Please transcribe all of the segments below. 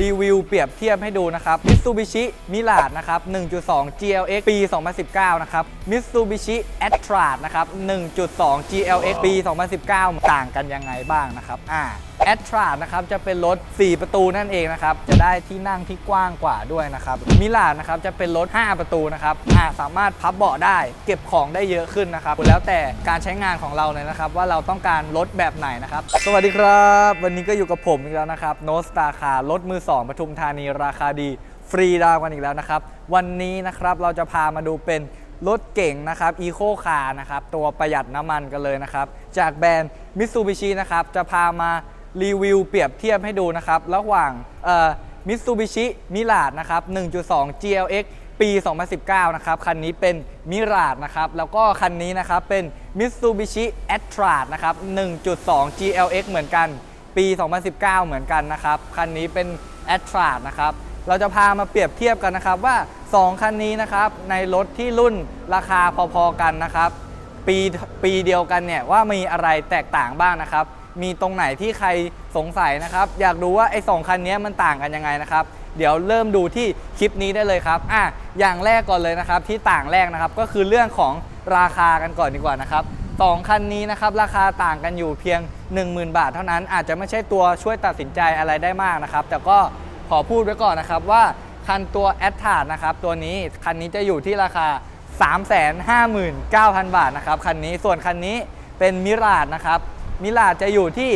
รีวิวเปรียบเทียบให้ดูนะครับ Mitsubishi Mirage นะครับ 1.2 GLX ปี 2019 นะครับ Mitsubishi a t r a นะครับ 1.2 GLX ปี 2019 ต่างกันยังไงบ้างนะครับ อ่า a t r a นะครับจะเป็นรถ 4 ประตูนั่นเองนะครับ จะได้ที่นั่งที่กว้างกว่าด้วยนะครับ Mirage นะครับจะเป็นรถ 5 ประตูนะครับอ่าสามารถพับเบาะได้ เก็บของได้เยอะขึ้นนะครับแล้วแต่การใช้งานของเราเลยนะครับ ว่าเราต้องการรถแบบไหนนะครับ สวัสดีครับ วันนี้ก็อยู่กับผมอีกแล้วนะครับโนสตาคารถมือ 2ปทุมธานีราคาดี ฟรีดาวกันอีกแล้วนะครับ วันนี้นะครับเราจะพามาดูเป็นรถเก่งนะครับอีโคคาร์นะครับตัวประหยัดน้ำมันกันเลยนะครับ จากแบรนด์มิ t ซูบิชินะครับจะพามา รีวิวเปรียบเทียบให้ดูนะครับระหว่างมิ t ซูบิชิมิลาดนะครับ 1.2 GLX ปี 2019 นะครับ คันนี้เป็นมิราดนะครับ แล้วก็คันนี้นะครับเป็น Mitsubishi a t r a นะครับ 1.2 GLX เหมือนกัน ปี 2019 เหมือนกันนะครับ คันนี้เป็น a t r a นะครับ เราจะพามาเปรียบเทียบกันนะครับว่า 2 คันนี้นะครับ ในรถที่รุ่นราคาพอๆกันนะครับ ปีปีเดียวกันเนี่ยว่ามีอะไรแตกต่างบ้างนะครับ มีตรงไหนที่ใครสงสัยนะครับ อยากดูว่าไอ้สองคันนี้มันต่างกันยังไงนะครับ เดี๋ยวเริ่มดูที่คลิปนี้ได้เลยครับอะอย่างแรกก่อนเลยนะครับ ที่ต่างแรกนะครับ ก็คือเรื่องของราคากันก่อนดีกว่านะครับสองคันนี้นะครับราคาต่างกันอยู่เพียง 10,000 บาทเท่านั้นอาจจะไม่ใช่ตัวช่วยตัดสินใจอะไรได้มากนะครับ แต่ก็ขอพูดไว้ก่อนนะครับว่าคันตัว a t t a นะครับตัวนี้คันนี้จะอยู่ที่ราคา 359,000 บาทนะครับคันนี้ส่วนคันนี้เป็นมิราดนะครับ มิราจะอยู่ที่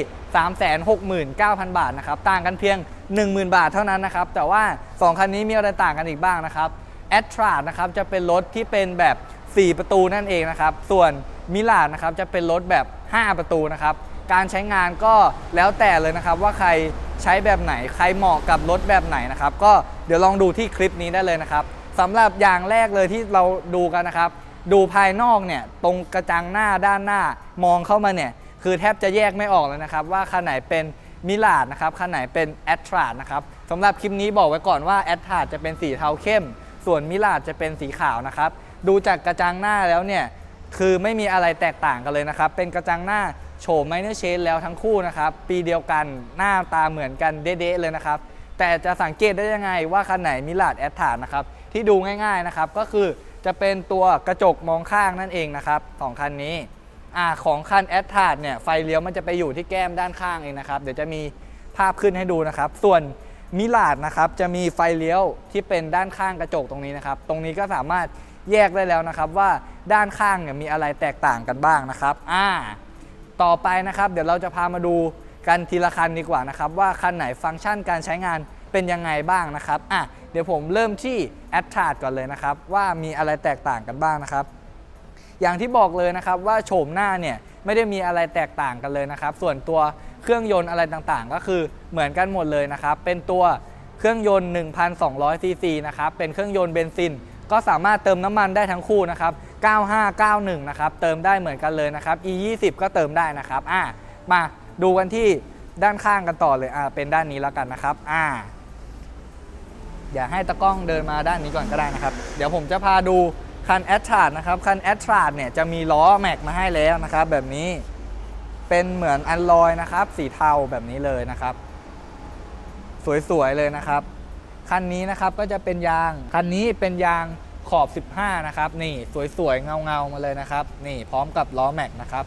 369,000 บาทนะครับต่างกันเพียง 10,000 บาทเท่านั้นนะครับแต่ว่า 2 คันนี้มีอะไรต่างกันอีกบ้างนะครับแอตทราดนะครับจะเป็นรถที่เป็นแบบ 4 ประตูนั่นเองนะครับส่วนมิลาดนะครับจะเป็นรถแบบ 5 ประตูนะครับการใช้งานก็แล้วแต่เลยนะครับว่าใครใช้แบบไหน ใครเหมาะกับรถแบบไหนนะครับก็เดี๋ยวลองดูที่คลิปนี้ได้เลยนะครับสำหรับอย่างแรกเลยที่เราดูกันนะครับ ดูภายนอกเนี่ยตรงกระจังหน้าด้านหน้ามองเข้ามาเนี่ย คือแทบจะแยกไม่ออกเลยนะครับว่าคันไหนเป็นมิลาดนะครับคันไหนเป็นแอตทรานะครับสำหรับคลิปนี้บอกไว้ก่อนว่าแอตทราจะเป็นสีเทาเข้ม ส่วนมิลาดจะเป็นสีขาวนะครับดูจากกระจังหน้าแล้วเนี่ยคือไม่มีอะไรแตกต่างกันเลยนะครับ เป็นกระจังหน้าโฉมไมเนอร์เชนแล้วทั้งคู่นะครับ ปีเดียวกันหน้าตาเหมือนกันเด๊ะๆเลยนะครับ แต่จะสังเกตได้ยังไงว่าคันไหนมิลาดแอตทรานะครับ ที่ดูง่ายๆนะครับ ก็คือจะเป็นตัวกระจกมองข้างนั่นเองนะครับสองคันนี้ อ่าของคันแอดทาร์ดเนี่ยไฟเลี้ยวมันจะไปอยู่ที่แก้มด้านข้างเองนะครับ เดี๋ยวจะมีภาพขึ้นให้ดูนะครับ ส่วนมิลาดนะครับจะมีไฟเลี้ยวที่เป็นด้านข้างกระจกตรงนี้นะครับ ตรงนี้ก็สามารถแยกได้แล้วนะครับ ว่าด้านข้างเนี่ยมีอะไรแตกต่างกันบ้างนะครับอ่าต่อไปนะครับ เดี๋ยวเราจะพามาดูกันทีละคันดีกว่านะครับ ว่าคันไหนฟังก์ชันการใช้งานเป็นยังไงบ้างนะครับอะเดี๋ยวผมเริ่มที่แอดทาร์ดก่อนเลยนะครับ ว่ามีอะไรแตกต่างกันบ้างนะครับ อย่างที่บอกเลยนะครับว่าโฉมหน้าเนี่ยไม่ได้มีอะไรแตกต่างกันเลยนะครับ ส่วนตัวเครื่องยนต์อะไรต่างๆ ก็คือเหมือนกันหมดเลยนะครับ เป็นตัวเครื่องยนต์ 1,200 ซีซีนะครับ เป็นเครื่องยนต์เบนซิน ก็สามารถเติมน้ำมันได้ทั้งคู่นะครับ 9591 นะครับ เติมได้เหมือนกันเลยนะครับ E20 ก็เติมได้นะครับ อ่า มาดูกันที่ด้านข้างกันต่อเลย อ่า เป็นด้านนี้แล้วกันนะครับ อ่า อย่าให้ตะกล้องเดินมาด้านนี้ก่อนก็ได้นะครับ เดี๋ยวผมจะพาดู คันแอ t ท a ร์นะครับคันแอ t ท a ร์เนี่ยจะมีล้อแม็กมาให้แล้วนะครับแบบนี้เป็นเหมือนอันลอยนะครับสีเทาแบบนี้เลยนะครับ สวยๆเลยนะครับคันนี้นะครับก็จะเป็นยางคันนี้เป็นยางขอบ 15 นะครับ นี่สวยๆ เงาๆมาเลยนะครับ นี่พร้อมกับล้อแม็กนะครับ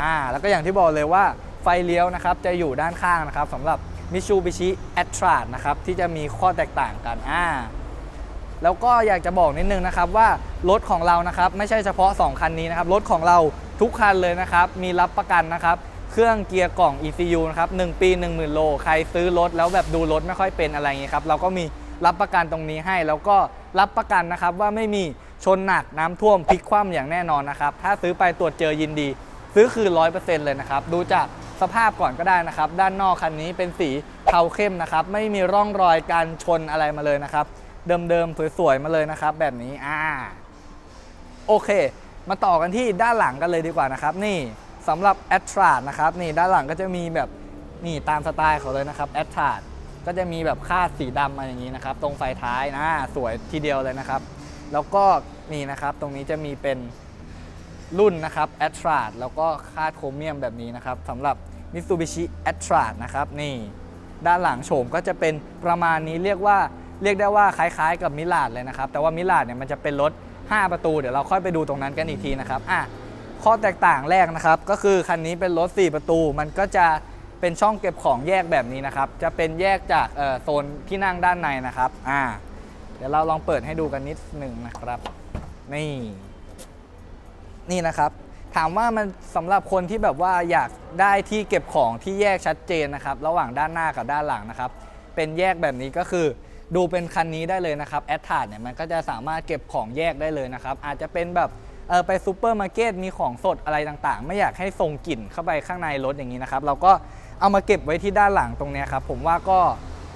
อ่าแล้วก็อย่างที่บอกเลยว่าไฟเลี้ยวนะครับจะอยู่ด้านข้างนะครับสำหรับ Mitsubishi a t r a นะครับที่จะมีข้อแตกต่างกันอ่า แล้วก็อยากจะบอกนิดนึงนะครับว่ารถของเรานะครับไม่ใช่เฉพาะ 2 คันนี้นะครับรถของเราทุกคันเลยนะครับมีรับประกันนะครับเครื่องเกียร์กล่อง ECU นะครับ1ปี 10,000 โล ใครซื้อรถแล้วแบบดูรถไม่ค่อยเป็นอะไรอย่างงี้ครับเราก็มีรับประกันตรงนี้ให้ แล้วก็รับประกันนะครับว่าไม่มีชนหนักน้ำท่วมพลิกคว่ำอย่างแน่นอนนะครับถ้าซื้อไปตรวจเจอยินดี ซื้อคืน100%เลยนะครับดูจากสภาพก่อนก็ได้นะครับ ด้านนอกคันนี้เป็นสีเทาเข้มนะครับ ไม่มีร่องรอยการชนอะไรมาเลยนะครับ เดิมๆสวยๆมาเลยนะครับ แบบนี้อ่าโอเค มาต่อกันที่ด้านหลังกันเลยดีกว่านะครับ นี่สำหรับ a t r a นะครับนี่ด้านหลังก็จะมีแบบนี่ตามสไตล์เขาเลยนะครับ a t r a ก็จะมีแบบคาดสีดำมาอย่างนี้นะครับ ตรงไฟท้ายนะสวยทีเดียวเลยนะครับ แล้วก็นี่นะครับตรงนี้จะมีเป็นรุ่นนะครับ a t r a แล้วก็คาดโครเมียมแบบนี้นะครับสำหรับ Mitsubishi a t r a นะครับนี่ด้านหลังโฉมก็จะเป็นประมาณนี้เรียกว่า เรียกได้ว่าคล้ายๆ กับมิลาดเลยนะครับ แต่ว่ามิลาดเนี่ยมันจะเป็นรถ 5 ประตู เดี๋ยวเราค่อยไปดูตรงนั้นกันอีกทีนะครับอะข้อแตกต่างแรกนะครับ ก็คือคันนี้เป็นรถ 4 ประตู มันก็จะเป็นช่องเก็บของแยกแบบนี้นะครับ จะเป็นแยกจากโซนที่นั่งด้านในนะครับอ่าเดี๋ยวเราลองเปิดให้ดูกันนิดหนึ่งนะครับ นี่ นี่นะครับ ถามว่ามันสำหรับคนที่แบบว่าอยากได้ที่เก็บของที่แยกชัดเจนนะครับ ระหว่างด้านหน้ากับด้านหลังนะครับ เป็นแยกแบบนี้ก็คือ ดูเป็นคันนี้ได้เลยนะครับแอดทาร์เนี่ยมันก็จะสามารถเก็บของแยกได้เลยนะครับ อาจจะเป็นแบบเออไปซูเปอร์มาร์เก็ตมีของสดอะไรต่างๆ ไม่อยากให้ส่งกลิ่นเข้าไปข้างในรถอย่างนี้นะครับ เราก็เอามาเก็บไว้ที่ด้านหลังตรงนี้ครับ ผมว่าก็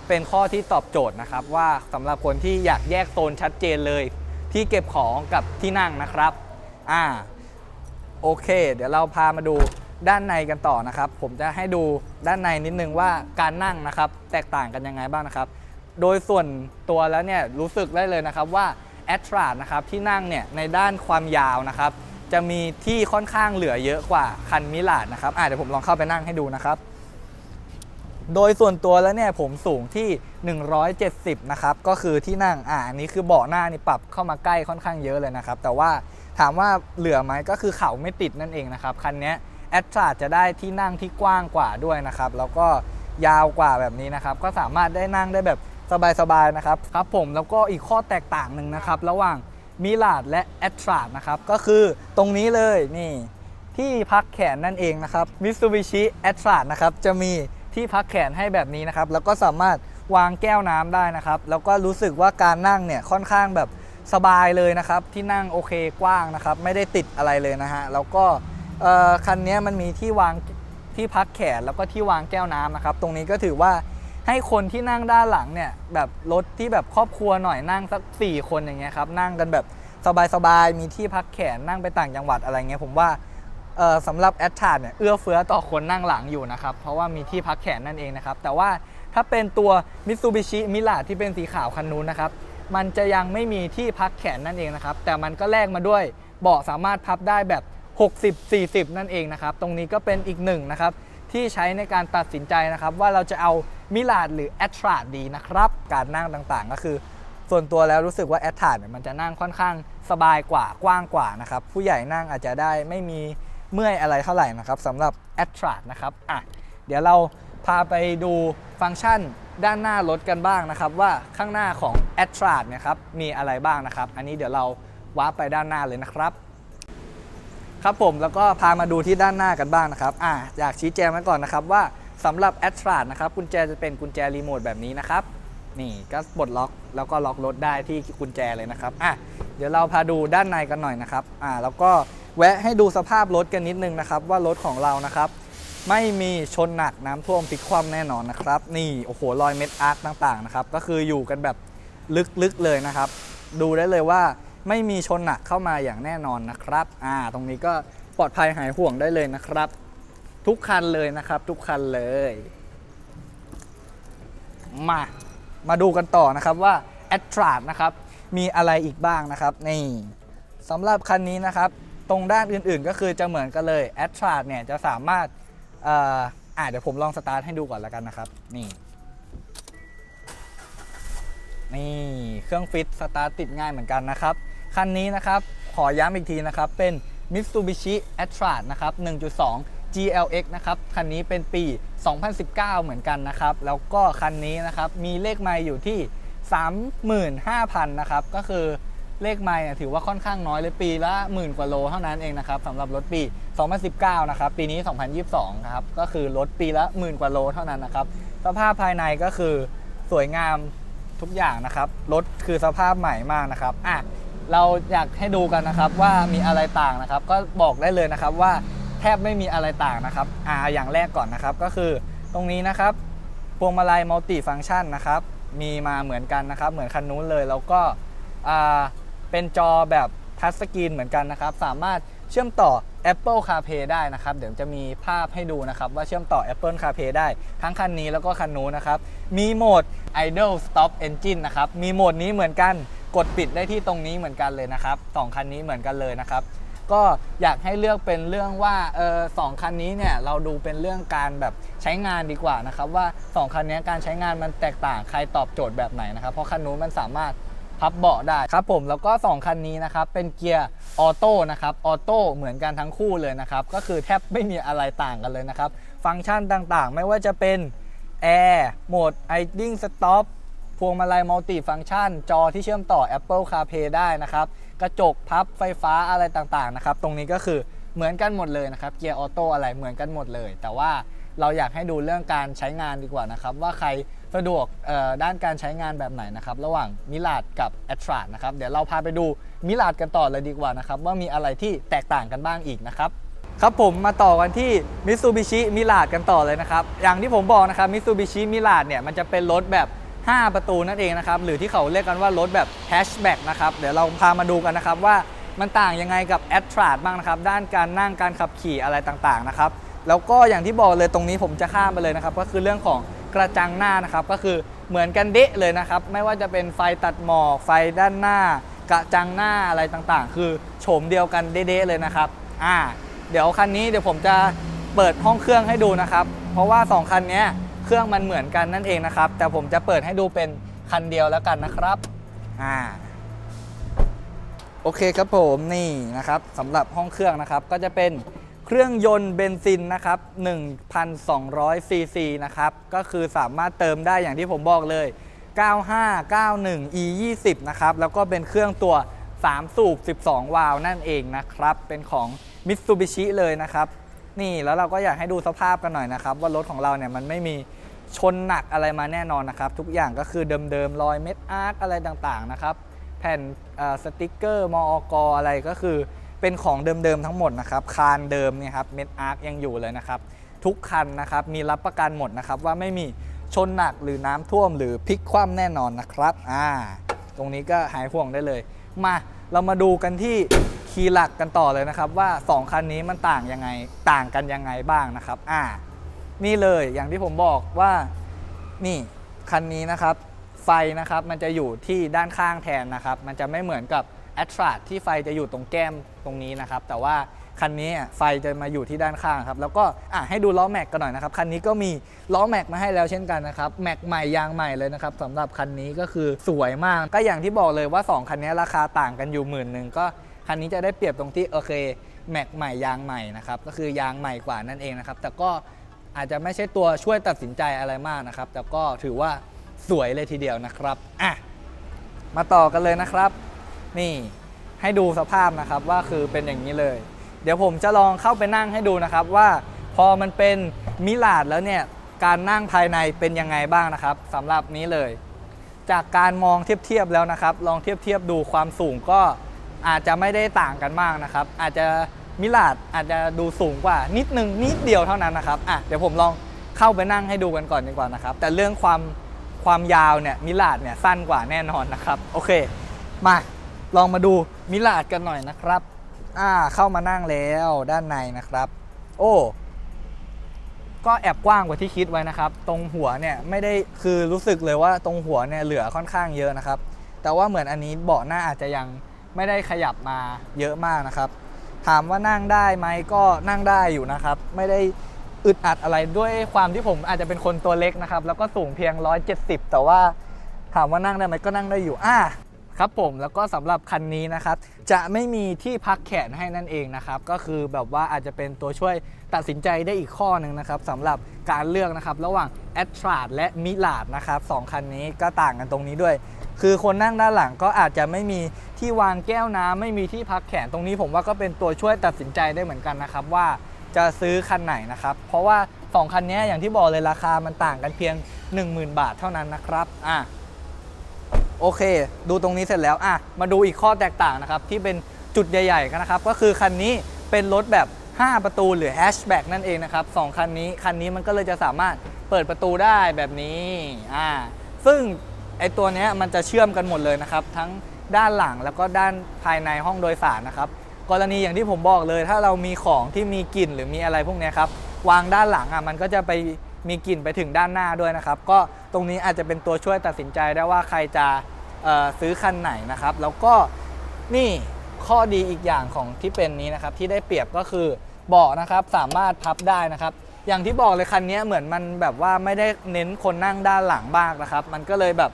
เป็นข้อที่ตอบโจทย์นะครับ ว่าสำหรับคนที่อยากแยกโซนชัดเจนเลย ที่เก็บของกับที่นั่งนะครับอ่าโอเค เดี๋ยวเราพามาดูด้านในกันต่อนะครับ ผมจะให้ดูด้านในนิดนึงว่าการนั่งนะครับ แตกต่างกันยังไงบ้างนะครับ โดยส่วนตัวแล้วเนี่ยรู้สึกได้เลยนะครับว่า a t r a นะครับที่นั่งเนี่ยในด้านความยาวนะครับ จะมีที่ค่อนข้างเหลือเยอะกว่าคันมิลาดนะครับอะเดี๋ยวผมลองเข้าไปนั่งให้ดูนะครับ โดยส่วนตัวแล้วเนี่ยผมสูงที่ 170 นะครับก็คือที่นั่งอ่าอันนี้คือเบาะหน้านี่ปรับเข้ามาใกล้ค่อนข้างเยอะเลยนะครับ แต่ว่าถามว่าเหลือไหมก็คือเข่าไม่ติดนั่นเองนะครับคันนี้แอดทราจะได้ที่นั่งที่กว้างกว่าด้วยนะครับ แล้วก็ยาวกว่าแบบนี้นะครับ ก็สามารถได้นั่งได้แบบ สบายๆนะครับครับผมแล้วก็อีกข้อแตกต่างหนึ่งนะครับ ระหว่างมิลาดและแอดทราดนะครับ ก็คือตรงนี้เลยนี่ ที่พักแขนนั่นเองนะครับ Mitsubishi a t r a นะครับจะมีที่พักแขนให้แบบนี้นะครับ แล้วก็สามารถวางแก้วน้ำได้นะครับ แล้วก็รู้สึกว่าการนั่งเนี่ยค่อนข้างแบบสบายเลยนะครับ ที่นั่งโอเคกว้างนะครับ ไม่ได้ติดอะไรเลยนะฮะแล้วก็คันนี้มันมีที่วางที่พักแขนแล้วก็ที่วางแก้วน้ำนะครับ ตรงนี้ก็ถือว่า ให้คนที่นั่งด้านหลังเนี่ยแบบรถที่แบบครอบครัวหน่อยนั่งสัก 4 คนอย่างเงี้ยครับนั่งกันแบบสบายๆมีที่พักแขนนั่งไปต่างจังหวัดอะไรเงี้ยผมว่าสำหรับแอดชาร์เนี่ยเอื้อเฟื้อต่อคนนั่งหลังอยู่นะครับเพราะว่ามีที่พักแขนนั่นเองนะครับแต่ว่าถ้าเป็นตัว Mitsubishi m i r a ที่เป็นสีขาวคันนู้นนะครับมันจะยังไม่มีที่พักแขนนั่นเองนะครับแต่มันก็แลกมาด้วยเบาะสามารถพับได้แบบ 60-40 นั่นเองนะครับตรงนี้ก็เป็นอีกหนึ่งนะครับ ที่ใช้ในการตัดสินใจนะครับ ว่าเราจะเอามิลาดหรือแอตราดดีนะครับ การนั่งต่างๆ ก็คือ ส่วนตัวแล้วรู้สึกว่าแอตราเนี่ยมันจะนั่งค่อนข้างสบายกว่ากว้างกว่านะครับ ผู้ใหญ่นั่งอาจจะได้ไม่มีเมื่อยอะไรเท่าไหร่นะครับสำหรับแอตราดนะครับอะเดี๋ยวเราพาไปดูฟังก์ชันด้านหน้ารถกันบ้างนะครับ ว่าข้างหน้าของ a t r a เนี่ยครับมีอะไรบ้างนะครับ อันนี้เดี๋ยวเราว้าไปด้านหน้าเลยนะครับ ครับผมแล้วก็พามาดูที่ด้านหน้ากันบ้างนะครับอะอยากชี้แจงไว้ก่อนนะครับว่าสำหรับ a t r a นะครับกุญแจจะเป็นกุญแจรีโมทแบบนี้นะครับนี่ก็ปลดล็อกแล้วก็ล็อกรถได้ที่กุญแจเลยนะครับอะเดี๋ยวเราพาดูด้านในกันหน่อยนะครับอะแล้วก็แวะให้ดูสภาพรถกันนิดนึงนะครับ ว่ารถของเรานะครับ ไม่มีชนหนักน้ำท่วมพลิกคว่ำแน่นอนนะครับ นี่โอ้โหรอยเม็ดอาร์คต่างๆนะครับก็คืออยู่กันแบบลึกๆเลยนะครับ ดูได้เลยว่า ไม่มีชนหนักเข้ามาอย่างแน่นอนนะครับอ่าตรงนี้ก็ปลอดภัยหายห่วงได้เลยนะครับ ทุกคันเลยนะครับ ทุกคันเลย มา มาดูกันต่อนะครับว่า a t r a นะครับมีอะไรอีกบ้างนะครับนี่สำหรับคันนี้นะครับ ตรงด้านอื่นๆก็คือจะเหมือนกันเลย a t r a เนี่ยจะสามารถอ่ออ่าเดี๋ยวผมลองสตาร์ทให้ดูก่อนแล้วกันนะครับ นี่ นี่เครื่องฟิตสตาร์ทติดง่ายเหมือนกันนะครับ คันนี้นะครับ ขอย้ำอีกทีนะครับ เป็น Mitsubishi a t r a นะครับ 1.2 GLX นะครับ คันนี้เป็นปี 2019 เหมือนกันนะครับ แล้วก็คันนี้นะครับ มีเลขไมล์อยู่ที่ 35,000 นะครับ ก็คือเลขไมล์ถือว่าค่อนข้างน้อยเลยปีละหมื่นกว่าโลเท่านั้นเองนะครับสำหรับรถปี 2019 นะครับ ปีนี้ 2022นะครับ ก็คือรถปีละหมื่นกว่าโลเท่านั้นนะครับ สภาพภายในก็คือสวยงามทุกอย่างนะครับ รถคือสภาพใหม่มากนะครับ อะ เราอยากให้ดูกันนะครับว่ามีอะไรต่างนะครับ ก็บอกได้เลยนะครับว่าแทบไม่มีอะไรต่างนะครับอ่าอย่างแรกก่อนนะครับก็คือตรงนี้นะครับพวงมาลัยมัลติฟัง c t ชันนะครับ มีมาเหมือนกันนะครับ เหมือนคันนู้นเลยแล้วก็อ่าเป็นจอแบบทัชสกรีนเหมือนกันนะครับ สามารถเชื่อมต่อ Apple CarPlay ได้นะครับ เดี๋ยวจะมีภาพให้ดูนะครับ ว่าเชื่อมต่อ Apple CarPlay ได้ทั้งคันนี้แล้วก็คันนู้นนะครับ มีโหมด Idle Stop Engine นะครับ มีโหมดนี้เหมือนกัน กดปิดได้ที่ตรงนี้เหมือนกันเลยนะครับสองคันนี้เหมือนกันเลยนะครับ ก็อยากให้เลือกเป็นเรื่องว่าเออสองคันนี้เนี่ยเราดูเป็นเรื่องการแบบใช้งานดีกว่านะครับ ว่าสองคันนี้การใช้งานมันแตกต่างใครตอบโจทย์แบบไหนนะครับ เพราะคันนู้นมันสามารถพับเบาะได้ครับผมแล้วก็ 2 คันนี้นะครับ เป็นเกียร์ออโต้นะครับออโต้เหมือนกันทั้งคู่เลยนะครับ ก็คือแทบไม่มีอะไรต่างกันเลยนะครับ ฟังก์ชันต่างๆ ไม่ว่าจะเป็นแอร์โหมด idling stop พวงมาลัยมัลติฟังก์ชัน จอที่เชื่อมต่อ Apple CarPlay ได้นะครับ กระจกพับไฟฟ้าอะไรต่างๆนะครับ ตรงนี้ก็คือเหมือนกันหมดเลยนะครับ เกียร์ออโต้อะไรเหมือนกันหมดเลย แต่ว่าเราอยากให้ดูเรื่องการใช้งานดีกว่านะครับ ว่าใครสะดวกด้านการใช้งานแบบไหนนะครับ ระหว่างมิลาดกับแอตราดนะครับ เดี๋ยวเราพาไปดูมิลาดกันต่อเลยดีกว่านะครับ ว่ามีอะไรที่แตกต่างกันบ้างอีกนะครับครับผมมาต่อกันที่ Mitsubishi m i r a g กันต่อเลยนะครับ อย่างที่ผมบอกนะครับ Mitsubishi m i r a g เนี่ยมันจะเป็นรถแบบ 5 ประตูนั่นเองนะครับ หรือที่เขาเรียกกันว่ารถแบบ hatchback นะครับ เดี๋ยวเราพามาดูกันนะครับว่ามันต่างยังไงกับ a t r a บ้างนะครับ ด้านการนั่งการขับขี่อะไรต่างๆนะครับ แล้วก็อย่างที่บอกเลยตรงนี้ผมจะข้ามไปเลยนะครับ ก็คือเรื่องของกระจังหน้านะครับ ก็คือเหมือนกันเดะเลยนะครับ ไม่ว่าจะเป็นไฟตัดหมอก ไฟด้านหน้า กระจังหน้าอะไรต่างๆ คือโฉมเดียวกันเด๊ะเลยนะครับ อ่า เดี๋ยวคันนี้เดี๋ยวผมจะเปิดห้องเครื่องให้ดูนะครับ เพราะว่า 2 คันเนี้ย เครื่องมันเหมือนกันนั่นเองนะครับ แต่ผมจะเปิดให้ดูเป็นคันเดียวแล้วกันนะครับอ่าโอเคครับผมนี่นะครับสำหรับห้องเครื่องนะครับก็จะเป็นเครื่องยนต์เบนซินนะครับ1,200ซีซีนะครับก็คือสามารถเติมได้อย่างที่ผมบอกเลย 9591 e 20 นะครับแล้วก็เป็นเครื่องตัว 3 สูบ 12 วาล์วนั่นเองนะครับ เป็นของ Mitsubishi เลยนะครับ นี่แล้วเราก็อยากให้ดูสภาพกันหน่อยนะครับ ว่ารถของเราเนี่ยมันไม่มีชนหนักอะไรมาแน่นอนนะครับ ทุกอย่างก็คือเดิมๆรอยเม็ดอาร์คอะไรต่างๆนะครับ แผ่นสติกเกอร์มอกอะไรก็คือเป็นของเดิมๆทั้งหมดนะครับ คานเดิมเนี่ยครับเม็ดอาร์คยังอยู่เลยนะครับ ทุกคันนะครับมีรับประกันหมดนะครับ ว่าไม่มีชนหนักหรือน้ำท่วมหรือพลิกคว่ำแน่นอนนะครับอ่าตรงนี้ก็หายห่วงได้เลย มาเรามาดูกันที่ คีย์หลักกันต่อเลยนะครับว่า 2 คันนี้มันต่างยังไงต่างกันยังไงบ้างนะครับ อ่า นี่เลยอย่างที่ผมบอกว่านี่คันนี้นะครับไฟนะครับมันจะอยู่ที่ด้านข้างแทนนะครับ มันจะไม่เหมือนกับ a t r a ที่ไฟจะอยู่ตรงแก้มตรงนี้นะครับ แต่ว่าคันนี้ไฟจะมาอยู่ที่ด้านข้างครับ แล้วก็อะให้ดูล้อแม็กกันหน่อยนะครับ คันนี้ก็มีล้อแม็กมาให้แล้วเช่นกันนะครับ แม็กใหม่ยางใหม่เลยนะครับสำหรับคันนี้ก็คือสวยมาก ก็อย่างที่บอกเลยว่า 2 คันนี้ราคาต่างกันอยู่หมื่นหนึ่งก็ คันนี้จะได้เปรียบตรงที่โอเคแม็กใหม่ยางใหม่นะครับก็คือยางใหม่กว่านั่นเองนะครับแต่ก็อาจจะไม่ใช่ตัวช่วยตัดสินใจอะไรมากนะครับ แต่ก็ถือว่าสวยเลยทีเดียวนะครับอะมาต่อกันเลยนะครับ นี่ให้ดูสภาพนะครับว่าคือเป็นอย่างนี้เลย เดี๋ยวผมจะลองเข้าไปนั่งให้ดูนะครับว่าพอมันเป็นมิลาดแล้วเนี่ยการนั่งภายในเป็นยังไงบ้างนะครับสำหรับนี้เลย จากการมองเทียบๆแล้วนะครับ ลองเทียบๆดูความสูงก็ อาจจะไม่ได้ต่างกันมากนะครับ อาจจะมิลาดอาจจะดูสูงกว่านิดนึงนิดเดียวเท่านั้นนะครับอะเดี๋ยวผมลองเข้าไปนั่งให้ดูกันก่อนดีกว่านะครับ แต่เรื่องความความยาวเนี่ยมิลาดเนี่ยสั้นกว่าแน่นอนนะครับ โอเค มาลองมาดูมิลาดกันหน่อยนะครับอ่าเข้ามานั่งแล้วด้านในนะครับ โอ้ก็แอบกว้างกว่าที่คิดไว้นะครับ ตรงหัวเนี่ยไม่ได้คือรู้สึกเลยว่าตรงหัวเนี่ยเหลือค่อนข้างเยอะนะครับ แต่ว่าเหมือนอันนี้เบาะหน้าอาจจะยัง ไม่ได้ขยับมาเยอะมากนะครับ ถามว่านั่งได้ไหมก็นั่งได้อยู่นะครับ ไม่ได้อึดอัดอะไรด้วยความที่ผมอาจจะเป็นคนตัวเล็กนะครับ แล้วก็สูงเพียง 170 แต่ว่าถามว่านั่งได้ไหมก็นั่งได้อยู่อ่าครับผมแล้วก็สำหรับคันนี้นะครับ จะไม่มีที่พักแขนให้นั่นเองนะครับ ก็คือแบบว่าอาจจะเป็นตัวช่วยตัดสินใจได้อีกข้อหนึ่งนะครับสำหรับการเลือกนะครับ ระหว่าง a t r a และ m i l a d นะครับสองคันนี้ก็ต่างกันตรงนี้ด้วย คือคนนั่งด้านหลังก็อาจจะไม่มีที่วางแก้วน้ำไม่มีที่พักแขนตรงนี้ผมว่าก็เป็นตัวช่วยตัดสินใจได้เหมือนกันนะครับ ว่าจะซื้อคันไหนนะครับ เพราะว่า 2 คันนี้อย่างที่บอกเลยราคามันต่างกันเพียง 10,000 บาทเท่านั้นนะครับอะโอเค ดูตรงนี้เสร็จแล้วอะมาดูอีกข้อแตกต่างนะครับ ที่เป็นจุดใหญ่ๆกันนะครับ ก็คือคันนี้เป็นรถแบบ 5 ประตูหรือแฮชแบ็กนั่นเองนะครับสองคันนี้คันนี้มันก็เลยจะสามารถเปิดประตูได้แบบนี้อ่าซึ่ง ไอตัวนี้มันจะเชื่อมกันหมดเลยนะครับ ทั้งด้านหลังแล้วก็ด้านภายในห้องโดยสารนะครับ กรณีอย่างที่ผมบอกเลย ถ้าเรามีของที่มีกลิ่นหรือมีอะไรพวกนี้ครับวางด้านหลังอะมันก็จะไปมีกลิ่นไปถึงด้านหน้าด้วยนะครับ ก็ตรงนี้อาจจะเป็นตัวช่วยตัดสินใจได้ว่าใครจะซื้อคันไหนนะครับ แล้วก็นี่ข้อดีอีกอย่างของที่เป็นนี้นะครับ ที่ได้เปรียบก็คือเบาะนะครับสามารถพับได้นะครับ อย่างที่บอกเลยคันนี้เหมือนมันแบบว่าไม่ได้เน้นคนนั่งด้านหลังบ้างนะครับ มันก็เลยแบบ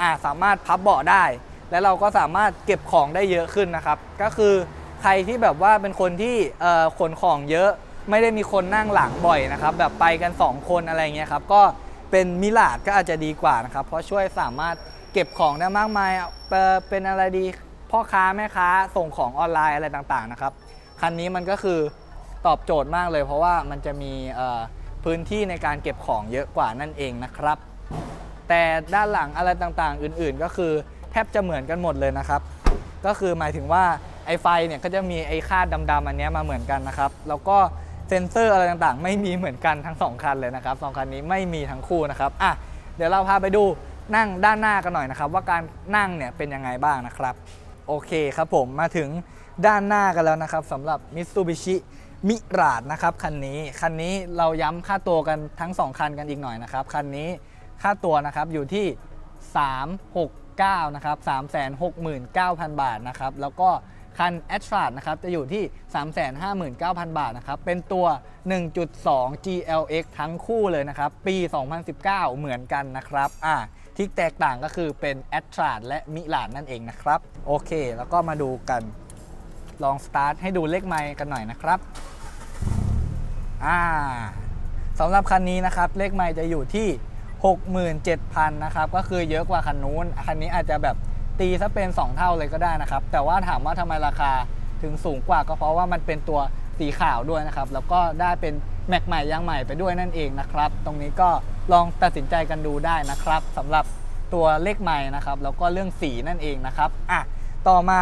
อ่าสามารถพับเบาะได้ แล้วเราก็สามารถเก็บของได้เยอะขึ้นนะครับ ก็คือใครที่แบบว่าเป็นคนที่เอ่อขนของเยอะไม่ได้มีคนนั่งหลังบ่อยนะครับ แบบไปกัน 2 คนอะไรเงี้ยครับก็เป็นมิลาดก็อาจจะดีกว่านะครับ เพราะช่วยสามารถเก็บของได้มากมายเอ่อเป็นอะไรดีพ่อค้าแม่ค้าส่งของออนไลน์อะไรต่างๆนะครับคันนี้มันก็คือตอบโจทย์มากเลย เพราะว่ามันจะมีเอ่อพื้นที่ในการเก็บของเยอะกว่านั่นเองนะครับ แต่ด้านหลังอะไรต่างๆ อื่นๆ ก็คือแทบจะเหมือนกันหมดเลยนะครับ ก็คือหมายถึงว่าไอไฟเนี่ยก็จะมีไอค่าดำๆอันนี้มาเหมือนกันนะครับ แล้วก็เซ็นเซอร์อะไรต่างๆ ไม่มีเหมือนกันทั้งสองคันเลยนะครับสองคันนี้ไม่มีทั้งคู่นะครับอะเดี๋ยวเราพาไปดูนั่งด้านหน้ากันหน่อยนะครับ ว่าการนั่งเนี่ยเป็นยังไงบ้างนะครับโอเคครับผมมาถึงด้านหน้ากันแล้วนะครับสำหรับ Mitsubishi มิราดนะครับคันนี้คันนี้เราย้ำค่าตัวกันทั้ง 2 คันกันอีกหน่อยนะครับคันนี้ ค่าตัวนะครับอยู่ที่ 369นะครับ369,000 บาทนะครับแล้วก็คัน a t r a นะครับจะอยู่ที่ 359,000 บาทนะครับเป็นตัว 1.2 GLX ทั้งคู่เลยนะครับ ปี 2019 เหมือนกันนะครับอ่าที่แตกต่างก็คือเป็น a t r a และมิลานนั่นเองนะครับ โอเค แล้วก็มาดูกันลองสตาร์ทให้ดูเลขไมล์กันหน่อยนะครับอ่าสำหรับคันนี้นะครับเลขไมล์จะอยู่ที่ 67,000นะครับก็คือเยอะกว่าคันนู้น คันนี้อาจจะแบบตีซะเป็น 2 เท่าเลยก็ได้นะครับ แต่ว่าถามว่าทำไมราคาถึงสูงกว่าก็เพราะว่ามันเป็นตัวสีขาวด้วยนะครับ แล้วก็ได้เป็นแม็กใหม่ยางใหม่ไปด้วยนั่นเองนะครับ ตรงนี้ก็ลองตัดสินใจกันดูได้นะครับสำหรับตัวเลขไม้นะครับ แล้วก็เรื่องสีนั่นเองนะครับอะต่อมา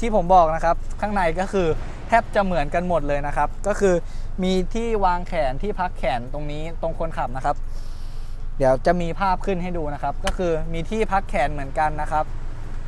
ที่ผมบอกนะครับ ข้างในก็คือแทบจะเหมือนกันหมดเลยนะครับ ก็คือมีที่วางแขนที่พักแขนตรงนี้ตรงคนขับนะครับ เดี๋ยวจะมีภาพขึ้นให้ดูนะครับ ก็คือมีที่พักแขนเหมือนกันนะครับ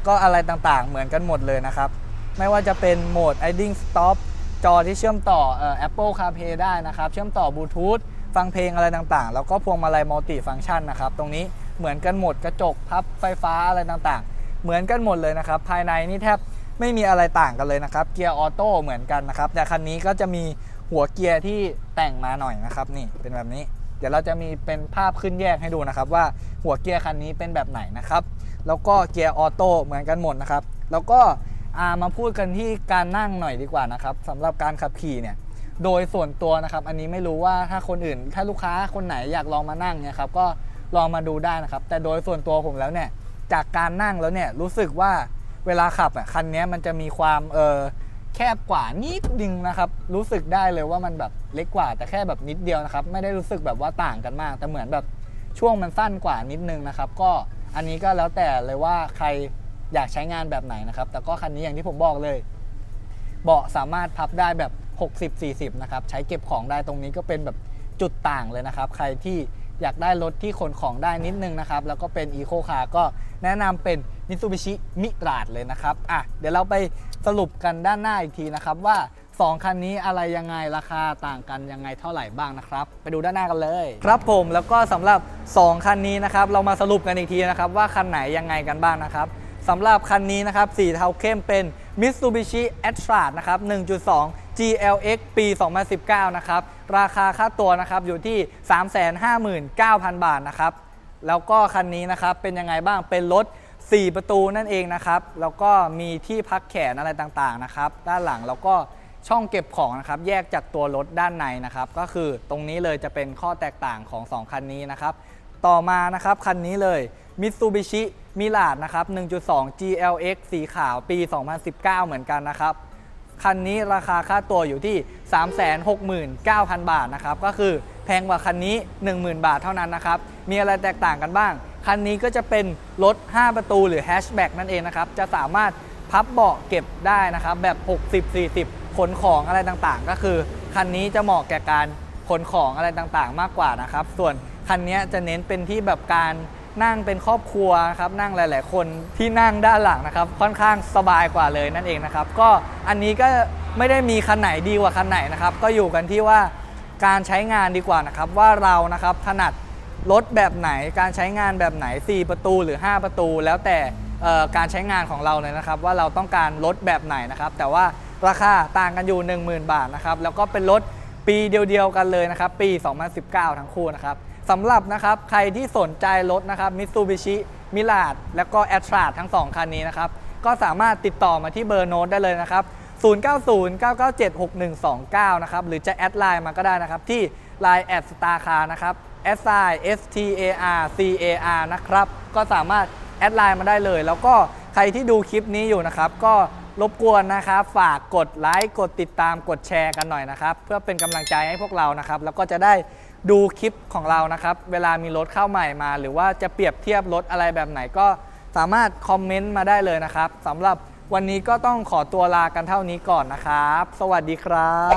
ก็อะไรต่างๆเหมือนกันหมดเลยนะครับ ไม่ว่าจะเป็นโหมด idling stop จอที่เชื่อมต่ออ Apple CarPlay ได้นะครับ เชื่อมต่อบลูทูธฟังเพลงอะไรต่างๆ แล้วก็พวงมาลัยมัลติฟังก์ชันนะครับ ตรงนี้เหมือนกันหมดกระจกพับไฟฟ้าอะไรต่างๆ เหมือนกันหมดเลยนะครับ ภายในนี่แทบไม่มีอะไรต่างกันเลยนะครับ เกียร์ออโต้เหมือนกันนะครับ แต่คันนี้ก็จะมีหัวเกียร์ที่แต่งมาหน่อยนะครับ นี่เป็นแบบนี้ เดี๋ยวเราจะมีเป็นภาพขึ้นแยกให้ดูนะครับว่าหัวเกียร์คันนี้เป็นแบบไหนนะครับ แล้วก็เกียร์ออโต้เหมือนกันหมดนะครับ แล้วก็ามาพูดกันที่การนั่งหน่อยดีกว่านะครับสำหรับการขับขี่เนี่ยโดยส่วนตัวนะครับ อันนี้ไม่รู้ว่าถ้าคนอื่น ถ้าลูกค้าคนไหนอยากลองมานั่งเนี่ยครับก็ลองมาดูได้นะครับ แต่โดยส่วนตัวผมแล้วเนี่ยจากการนั่งแล้วเนี่ยรู้สึกว่าเวลาขับอะคันนี้มันจะมีความเออ แคบกว่านิดนึงนะครับ รู้สึกได้เลยว่ามันแบบเล็กกว่าแต่แค่แบบนิดเดียวนะครับ ไม่ได้รู้สึกแบบว่าต่างกันมาก แต่เหมือนแบบช่วงมันสั้นกว่านิดนึงนะครับ ก็อันนี้ก็แล้วแต่เลยว่าใครอยากใช้งานแบบไหนนะครับ แต่ก็คันนี้อย่างที่ผมบอกเลย เบาะสามารถพับได้แบบ 60-40 นะครับ ใช้เก็บของได้ตรงนี้ก็เป็นแบบจุดต่างเลยนะครับ ใครที่อยากได้รถที่ขนของได้นิดนึงนะครับ แล้วก็เป็น Eco Car ก็แนะนำเป็น Mitsubishi Mirage เลยนะครับ อะ เดี๋ยวเราไปสรุปกันด้านหน้าอีกทีนะครับว่า 2 คันนี้อะไรยังไงราคาต่างกันยังไงเท่าไหร่บ้างนะครับ ไปดูด้านหน้ากันเลย ครับผมแล้วก็สำหรับ 2 คันนี้นะครับเรามาสรุปกันอีกทีนะครับว่าคันไหนยังไงกันบ้างนะครับสำหรับคันนี้นะครับสีเทาเข้มเป็น Mitsubishi a t r a นะครับ 1.2 GLX ปี 2019 นะครับ ราคาค่าตัวนะครับอยู่ที่ 359,000 บาทนะครับ แล้วก็คันนี้นะครับเป็นยังไงบ้างเป็นรถ 4 ประตูนั่นเองนะครับ แล้วก็มีที่พักแขนอะไรต่างๆนะครับ ด้านหลังแล้วก็ช่องเก็บของนะครับ แยกจากตัวรถด้านในนะครับ ก็คือตรงนี้เลยจะเป็นข้อแตกต่างของ 2 คันนี้นะครับ ต่อมานะครับคันนี้เลย Mitsubishi Mirage นะครับ 1.2 GLX สีขาวปี 2019 เหมือนกันนะครับ คันนี้ราคาค่าตัวอยู่ที่ 369,000 บาทนะครับ ก็คือแพงกว่าคันนี้ 10,000 บาทเท่านั้นนะครับ มีอะไรแตกต่างกันบ้าง คันนี้ก็จะเป็นรถ 5 ประตูหรือแฮชแบ็กนั่นเองนะครับ จะสามารถพับเบาะเก็บได้นะครับ แบบ 60-40 ขนของอะไรต่างๆ ก็คือ คันนี้จะเหมาะแก่การขนของอะไรต่างๆ มากกว่านะครับ ส่วนคันนี้จะเน้นเป็นที่แบบการนั่งเป็นครอบครัวครับนั่งหลาย ๆ คนที่นั่งด้านหลังนะครับ ค่อนข้างสบายกว่าเลยนั่นเองนะครับ ก็อันนี้ก็ไม่ได้มีคันไหนดีกว่าคันไหนนะครับ ก็อยู่กันที่ว่าการใช้งานดีกว่านะครับ ว่าเรานะครับถนัด รถแบบไหนการใช้งานแบบไหน 4 ประตูหรือ 5 ประตู แล้วแต่การใช้งานของเราเลยนะครับ ว่าเราต้องการรถแบบไหนนะครับ แต่ว่าราคาต่างกันอยู่ 10,000 บาทนะครับแล้วก็เป็นรถปีเดียวๆกันเลยนะครับ ปี 2019 ทั้งคู่นะครับสำหรับนะครับใครที่สนใจรถนะครับ Mitsubishi m i r a g แล้วก็ a t r a ทั้ง 2 คันนี้นะครับ ก็สามารถติดต่อมาที่เบอร์โน้ตได้เลยนะครับ 0909976129 นะครับ หรือจะแอดไลน์มาก็ได้นะครับ ที่ Line แอดสตาร์คานะครับ S I S T A R C A R นะครับ ก็สามารถแอดไลน์มาได้เลย แล้วก็ใครที่ดูคลิปนี้อยู่นะครับ ก็รบกวนนะครับ ฝากกดไลค์กดติดตามกดแชร์กันหน่อยนะครับ เพื่อเป็นกำลังใจให้พวกเรานะครับ แล้วก็จะได้ดูคลิปของเรานะครับ เวลามีรถเข้าใหม่มา หรือว่าจะเปรียบเทียบรถอะไรแบบไหนก็สามารถคอมเมนต์มาได้เลยนะครับสำหรับวันนี้ก็ต้องขอตัวลากันเท่านี้ก่อนนะครับ สวัสดีครับ